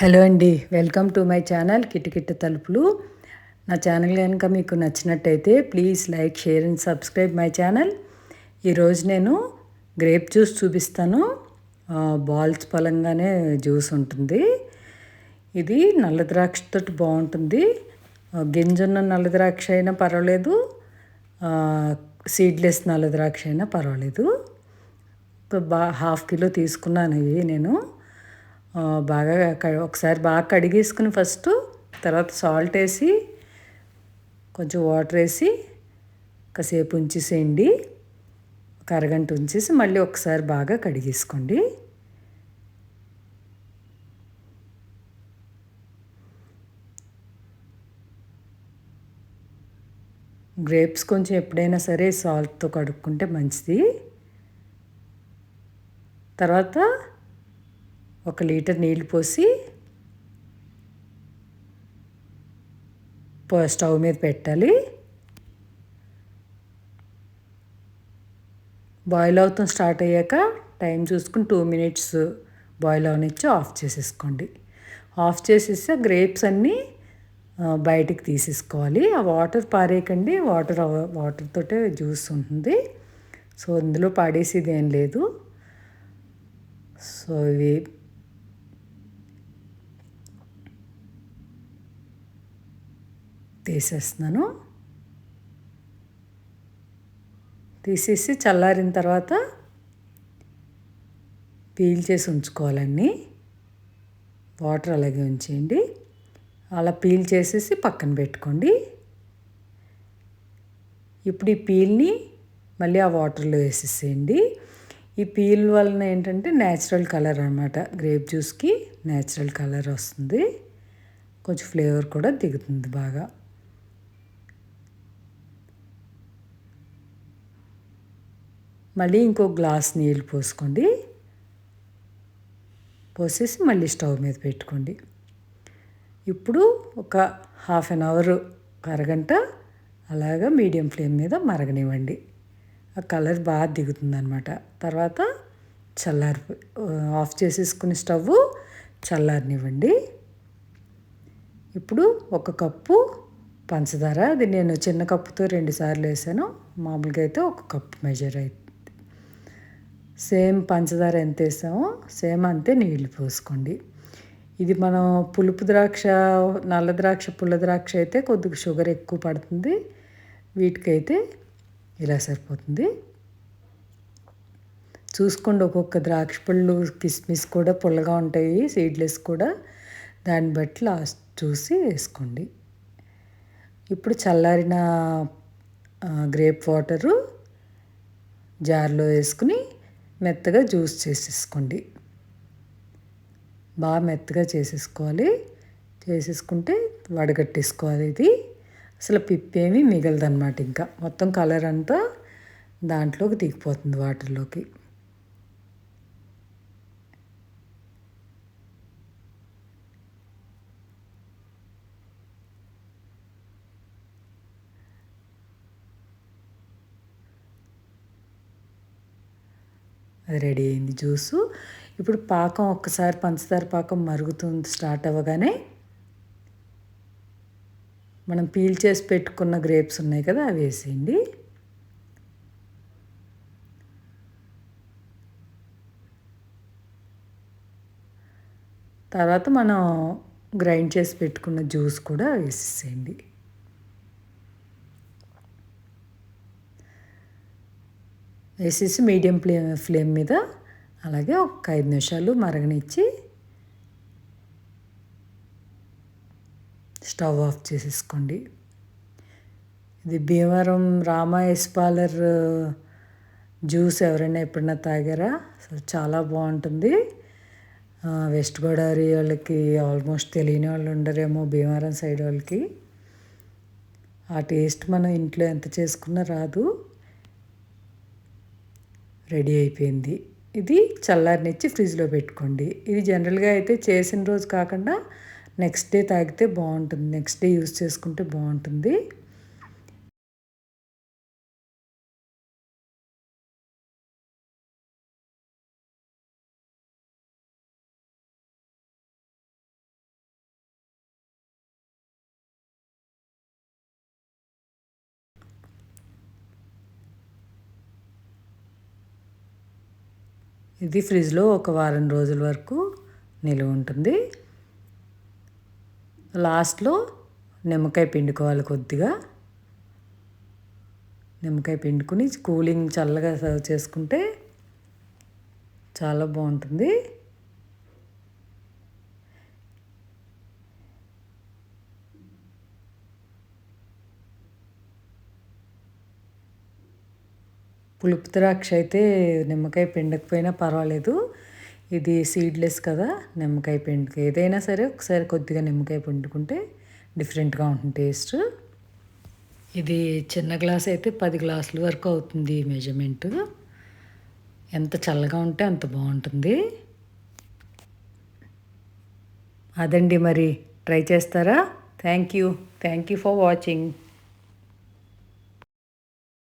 Hello అండి welcome to my channel కిటకిట తలుపులు. నా ఛానల్ కనుక మీకు నచ్చినట్టయితే please like share and subscribe my channel. ఈరోజు నేను గ్రేప్ జ్యూస్ చూపిస్తాను. బాల్స్ పలంగానే జ్యూస్ ఉంటుంది. ఇది నల్ల ద్రాక్షతో బాగుంటుంది. గింజన్న నల్ల ద్రాక్ష అయినా పర్వాలేదు. సీడ్లెస్ నల్ల ద్రాక్ష అయినా పర్వాలేదు. బా హాఫ్ కిలో తీసుకున్నాను ఇవి నేను. బాగా ఒకసారి బాగా కడిగేసుకుని ఫస్ట్ తర్వాత సాల్ట్ వేసి కొంచెం వాటర్ వేసి కాసేపు ఉంచేసేయండి. ఒక అరగంట ఉంచేసి మళ్ళీ ఒకసారి బాగా కడిగేసుకోండి. గ్రేప్స్ కొంచెం ఎప్పుడైనా సరే సాల్ట్తో కడుక్కుంటే మంచిది. తర్వాత ఒక లీటర్ నీళ్ళు పోసి స్టవ్ మీద పెట్టాలి. బాయిల్ అవుతాం స్టార్ట్ అయ్యాక టైం చూసుకుని టూ మినిట్స్ బాయిల్ అవనిచ్చి ఆఫ్ చేసేసుకోండి. ఆఫ్ చేసేసి గ్రేప్స్ అన్నీ బయటికి తీసేసుకోవాలి. ఆ వాటర్ పారేయకండి. వాటర్ వాటర్తోటే జ్యూస్ ఉంటుంది. సో ఇందులో పాడేసేది ఏం లేదు. సో ఇవి తీసేస్తున్నాను. తీసేసి చల్లారిన తర్వాత పీల్ చేసి ఉంచుకోవాలన్నీ వాటర్ అలాగే ఉంచేయండి. అలా పీల్ చేసేసి పక్కన పెట్టుకోండి. ఇప్పుడు ఈ పీల్ని మళ్ళీ ఆ వాటర్లో వేసేసేయండి. ఈ పీల్ వలన ఏంటంటే న్యాచురల్ కలర్ అనమాట గ్రేప్ జ్యూస్కి న్యాచురల్ కలర్ వస్తుంది. కొంచెం ఫ్లేవర్ కూడా దిగుతుంది బాగా. మళ్ళీ ఇంకో గ్లాస్ నీళ్ళు పోసుకోండి. పోసేసి మళ్ళీ స్టవ్ మీద పెట్టుకోండి. ఇప్పుడు ఒక హాఫ్ అన్ అవర్ అరగంట అలాగా మీడియం ఫ్లేమ్ మీద మరగనివ్వండి. ఆ కలర్ బాగా దిగుతుందనమాట తర్వాత చల్లారి ఆఫ్ చేసేసుకుని స్టవ్ చల్లారనివ్వండి. ఇప్పుడు ఒక కప్పు పంచదార. అది నేను చిన్న కప్పుతో రెండు సార్లు వేసాను. మామూలుగా అయితే ఒక కప్పు మెజర్ అయితే సేమ్ పంచదార ఎంత వేసామో సేమ్ అంతే నీళ్ళు పోసుకోండి. ఇది మనం పులుపు ద్రాక్ష నల్ల ద్రాక్ష పుల్ల ద్రాక్ష అయితే కొద్దిగా షుగర్ ఎక్కువ పడుతుంది. వీటికైతే ఇలా సరిపోతుంది. చూసుకోండి ఒక్కొక్క ద్రాక్ష పళ్ళు కిస్మిస్ కూడా పుల్లగా ఉంటాయి సీడ్లెస్ కూడా. దాన్ని బట్టి లాస్ట్ చూసి వేసుకోండి. ఇప్పుడు చల్లారిన గ్రేప్ వాటరు జార్లో వేసుకుని మెత్తగా జ్యూస్ చేసేసుకోండి. బాగా మెత్తగా చేసేసుకోవాలి. చేసేసుకుంటే వడగట్టేసుకోవాలి ఇది. అసలు పిప్పేమీ మిగలదన్నమాట ఇంకా. మొత్తం కలర్ అంతా దాంట్లోకి దిగిపోతుంది వాటర్లోకి. అది రెడీ అయింది జ్యూసు. ఇప్పుడు పాకం ఒక్కసారి పంచదార పాకం మరుగుతుంది స్టార్ట్ అవ్వగానే మనం పీల్ చేసి పెట్టుకున్న గ్రేప్స్ ఉన్నాయి కదా అవి వేసేయండి. తర్వాత మనం గ్రైండ్ చేసి పెట్టుకున్న జ్యూస్ కూడా వేసేసేయండి. వేసేసి మీడియం ఫ్లేమ్ ఫ్లేమ్ మీద అలాగే ఒక ఐదు నిమిషాలు మరగనిచ్చి స్టవ్ ఆఫ్ చేసేసుకోండి. ఇది భీమవరం రామా ఎస్పాలర్ జ్యూస్ ఎవరైనా ఎప్పుడైనా తాగారా? అసలు చాలా బాగుంటుంది. వెస్ట్ గోదావరి వాళ్ళకి ఆల్మోస్ట్ తెలియని వాళ్ళు ఉండరేమో భీమవరం సైడ్ వాళ్ళకి. ఆ టేస్ట్ మనం ఇంట్లో ఎంత చేసుకున్నా రాదు. రెడీ అయిపోయింది. ఇది చల్లారినిచ్చి ఫ్రిడ్జ్లో పెట్టుకోండి. ఇది జనరల్గా అయితే చేసిన రోజు కాకుండా నెక్స్ట్ డే తాగితే బాగుంటుంది. నెక్స్ట్ డే యూస్ చేసుకుంటే బాగుంటుంది. ఇది ఫ్రిడ్జ్లో ఒక వారం రోజుల వరకు నిలువ ఉంటుంది. లాస్ట్లో నిమ్మకాయ పిండుకోవాలి కొద్దిగా. నిమ్మకాయ పిండుకుని కూలింగ్ చల్లగా సర్వ్ చేసుకుంటే చాలా బాగుంటుంది. పులుపు ద్రాక్ష అయితే నిమ్మకాయ పిండకపోయినా పర్వాలేదు. ఇది సీడ్లెస్ కదా నిమ్మకాయ పిండి. ఏదైనా సరే ఒకసారి కొద్దిగా నిమ్మకాయ పిండుకుంటే డిఫరెంట్గా ఉంటుంది టేస్ట్ ఇది చిన్న గ్లాస్ అయితే పది గ్లాసుల వరకు అవుతుంది మెజర్మెంట్ ఎంత చల్లగా ఉంటే అంత బాగుంటుంది. అదండి మరి. ట్రై చేస్తారా? Thank you thank you for watching